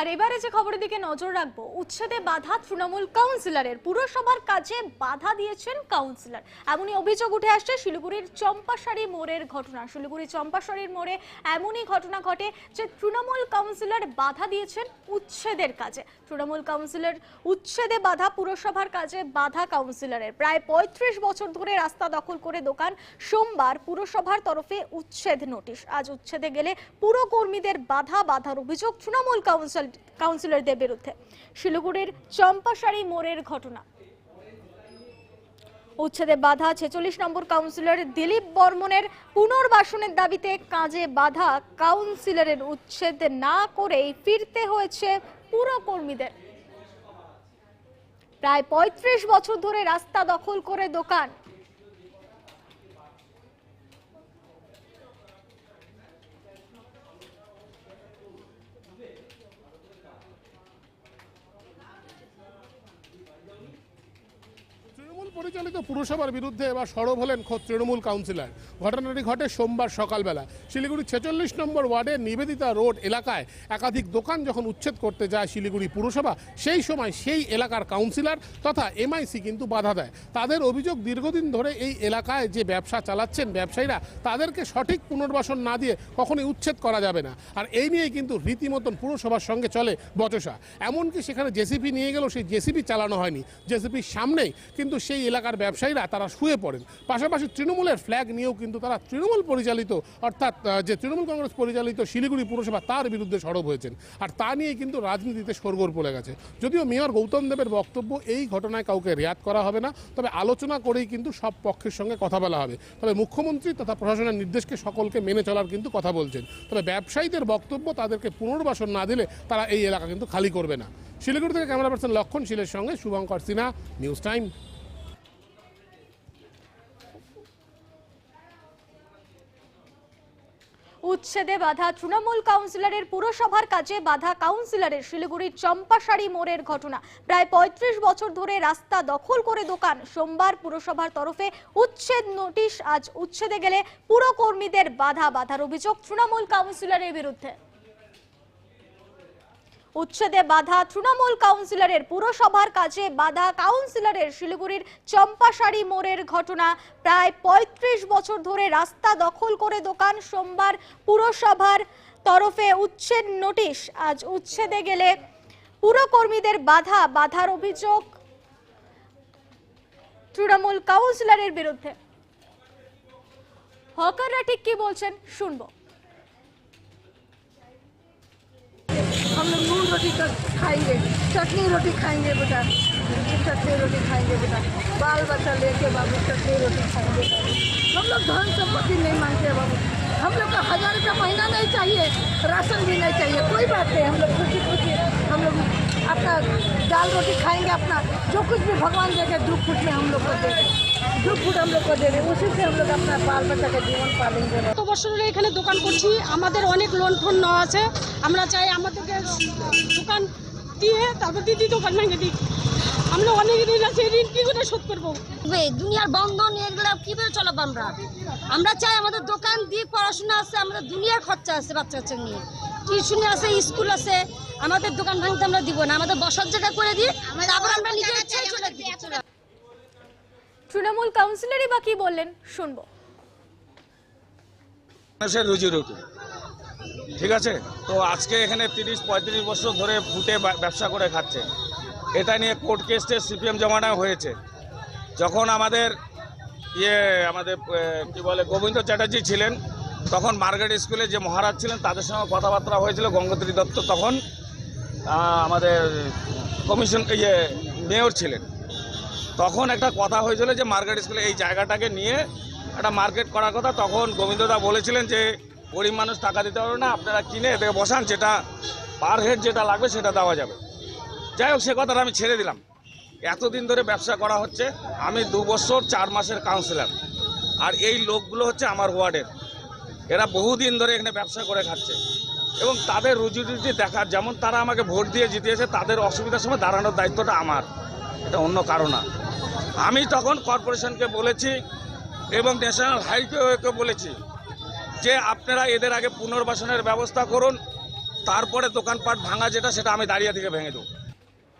আর এবারে যে খবরের দিকে নজর রাখব, উচ্ছেদে বাধা তৃণমূল কাউন্সিলরের। পুরসভার কাজে বাধা দিয়েছেন কাউন্সিলর। এমনই অভিযোগ উঠে আসছে শিলিগুড়ির চম্পাশাড়ি মোড়ের ঘটনা। শিলিগুড়ি চম্পাশাড়ির মোড়ে এমনই ঘটনা ঘটে যে তৃণমূল কাউন্সিলর বাধা দিয়েছেন উচ্ছেদের কাজে। তৃণমূল কাউন্সিলর উচ্ছেদে বাধা, পুরসভার কাজে বাধা কাউন্সিলরের। প্রায় পঁয়ত্রিশ বছর ধরে রাস্তা দখল করে দোকান। সোমবার পুরসভার তরফে উচ্ছেদ নোটিশ। আজ উচ্ছেদে গেলে পুরো কর্মীদের বাধা বাধার অভিযোগ তৃণমূল কাউন্সিল কাউন্সিলরদের বিরুদ্ধে। শিলিগুড়ির চম্পাশাড়ি মোড়ের ঘটনা। উচ্ছেদে বাধা, ছেচল্লিশ নম্বর কাউন্সিলর দিলীপ বর্মনের পুনর্বাসনের দাবিতে কাজে বাধা কাউন্সিলরের উচ্ছেদ না করেই ফিরতে হয়েছে পুরো কর্মীদের। প্রায় পঁয়ত্রিশ বছর ধরে রাস্তা দখল করে দোকান। পরিচালিত পুরসভার বিরুদ্ধে এবার সরব হলেন তৃণমূল কাউন্সিলর। ঘটনাটি ঘটে সোমবার সকালবেলা। শিলিগুড়ি ছেচল্লিশ নম্বর ওয়ার্ডের নিবেদিতা রোড এলাকায় একাধিক দোকান যখন উচ্ছেদ করতে যায় শিলিগুড়ি পুরসভা, সেই সময় সেই এলাকার কাউন্সিলর তথা এমআইসি কিন্তু বাধা দেয়। তাদের অভিযোগ দীর্ঘদিন ধরে এই এলাকায় যে ব্যবসা চালাচ্ছেন ব্যবসায়ীরা, তাদেরকে সঠিক পুনর্বাসন না দিয়ে কখনোই উচ্ছেদ করা যাবে না। আর এই নিয়েই কিন্তু রীতিমতন পুরসভার সঙ্গে চলে বচসা। এমনকি সেখানে জেসিপি নিয়ে গেলেও সেই জেসিপি চালানো হয়নি। জেসিপির সামনেই কিন্তু সেই এলাকার ব্যবসায়ীরা তারা শুয়ে পড়েন। পাশাপাশি তৃণমূলের ফ্ল্যাগ নিয়েও কিন্তু তারা তৃণমূল পরিচালিত, অর্থাৎ যে তৃণমূল কংগ্রেস পরিচালিত শিলিগুড়ি পুরসভা তার বিরুদ্ধে সরব হয়েছেন। আর তা নিয়ে কিন্তু রাজনীতিতে সরগোর পড়ে গেছে। যদিও মেয়র গৌতম দেবের বক্তব্য এই ঘটনায় কাউকে রেয়াত করা হবে না, তবে আলোচনা করেই কিন্তু সব পক্ষের সঙ্গে কথা বলা হবে। তবে মুখ্যমন্ত্রী তথা প্রশাসনের নির্দেশকে সকলকে মেনে চলার কিন্তু কথা বলছেন। তবে ব্যবসায়ীদের বক্তব্য তাদেরকে পুনর্বাসন না দিলে তারা এই এলাকা কিন্তু খালি করবে না। শিলিগুড়ি থেকে ক্যামেরা পার্সন লক্ষণ শিলের সঙ্গে শুভঙ্কর সিনহা, নিউজ টাইম উচ্ছেদে বাধা। তৃণমূল কাউন্সিলরের পুরসভার কাজে বাধা কাউন্সিলরের শিলিগুড়ির চম্পাশাড়ি মোড়ের ঘটনা। প্রায় পঁয়ত্রিশ বছর ধরে রাস্তা দখল করে দোকান। সোমবার পুরসভার তরফে উচ্ছেদ নোটিশ আজ উচ্ছেদে গেলে পুরকর্মীদের বাধা বাধার অভিযোগ তৃণমূল কাউন্সিলরের বিরুদ্ধে। উচ্ছেদে বাধা তৃণমূল কাউন্সিলরের পুরসভার কাজে বাধা কাউন্সিলরের শিলিগুড়ির চম্পাশাড়ি মোড়ের ঘটনা। প্রায় পঁয়ত্রিশ বছর ধরে রাস্তা দখল করে দোকান সোমবার পুরসভার তরফে উচ্ছেদ নোটিশ। আজ উচ্ছেদে গেলে পুরকর্মীদের বাধা, বাধার অভিযোগ তৃণমূল কাউন্সিলরের বিরুদ্ধে। হকাররা ঠিক কি বলছেন, শুনব। रोटी कर खाएँगे। चटनी रोटी खाएँगे बेटा। चटनी रोटी खाएँगे बेटा। बाल बच्चा लेके बाबू चटनी रोटी खाएँगे। हम लोग धन संपत्ति नहीं मांगते बाबू। हम लोग का हज़ार रुपया महीना नहीं चाहिए। राशन भी नहीं चाहिए। कोई बात नहीं, हम लोग खुशी खुशी हम लोग अपना दाल रोटी खाएंगे अपना जो कुछ भी भगवान देखे दुख फुट में हम लोग को दे दुख फुट हम लोग को दे दे उसी से हम लोग अपना बाल बच्चा का जीवन पालेंगे কত বছর ধরে এখানে দোকান করছি আমাদের অনেক লোন ফোন নেওয়া আছে আমরা চাই আমাদেরকে দোকান দিয়ে তারপর দিদি দোকান ভেঙে দিই আমরা অনেক ঋণ আছে এই ঋণ কি করে শোধ করবো থাকবে দুনিয়ার বন্ধন এগুলো কিভাবে চলাবো আমরা আমরা চাই আমাদের দোকান দিয়ে পড়াশোনা আছে আমাদের দুনিয়ার খরচা আছে বাচ্চা কাচ্চা নিয়ে টিউশনি আছে স্কুল আছে আমাদের দোকান ভাঙতে আমরা দিব না আমাদের বসার জায়গা করে দিয়ে তারপর আমরা নিজের ইচ্ছায় চলে তৃণমূল কাউন্সিলরই বা কি বললেন? শুনব। মানুষের রুজি রুটি। ঠিক আছে? তো আজকে এখানে তিরিশ পঁয়ত্রিশ বছর ধরে ফুটে ব্যবসা করে খাচ্ছে। এটা নিয়ে কোর্ট কেসে সিপিএম জমানা হয়েছে। যখন আমাদের ইয়ে আমাদের কি বলে গোবিন্দ চ্যাটার্জি ছিলেন তখন মার্কেট স্কুলে যে মহারাজ ছিলেন, তাদের সঙ্গে কথাবার্তা হয়েছিল গঙ্গোত্রী দত্ত। তখন আমাদের কমিশন ইয়ে মেয়র ছিলেন। তখন একটা কথা হয়েছিল যে মার্কেট স্কুলে এই জায়গাটাকে নিয়ে একটা মার্কেট করার কথা। তখন গোবিন্দদা বলেছিলেন যে, গরিব মানুষ টাকা দিতে পারবে না, আপনারা কিনে এদের বসান, যেটা পার হেড যেটা লাগবে সেটা দেওয়া যাবে। যাই হোক, সে কথাটা আমি ছেড়ে দিলাম। এতদিন ধরে ব্যবসা করা হচ্ছে। আমি দু বছর, চার মাসের কাউন্সিলর আর এই লোকগুলো হচ্ছে আমার ওয়ার্ডের। এরা বহুদিন ধরে এখানে ব্যবসা করে খাচ্ছে। এবং তাদের রুজি রুজি দেখার, যেমন তারা আমাকে ভোট দিয়ে জিতিয়েছে, তাদের অসুবিধার সময় দাঁড়ানোর দায়িত্বটা আমার। এটা অন্য কারণ না। আমি তখন কর্পোরেশনকে বলেছি এবং ন্যাশনাল হাইওয়েকে বলেছি যে, আপনারা এদের আগে পুনর্বাসনের ব্যবস্থা করুন, তারপরে দোকানপাট ভাঙা যেটা, সেটা আমি দাঁড়িয়ে থেকে ভেঙে দেবো।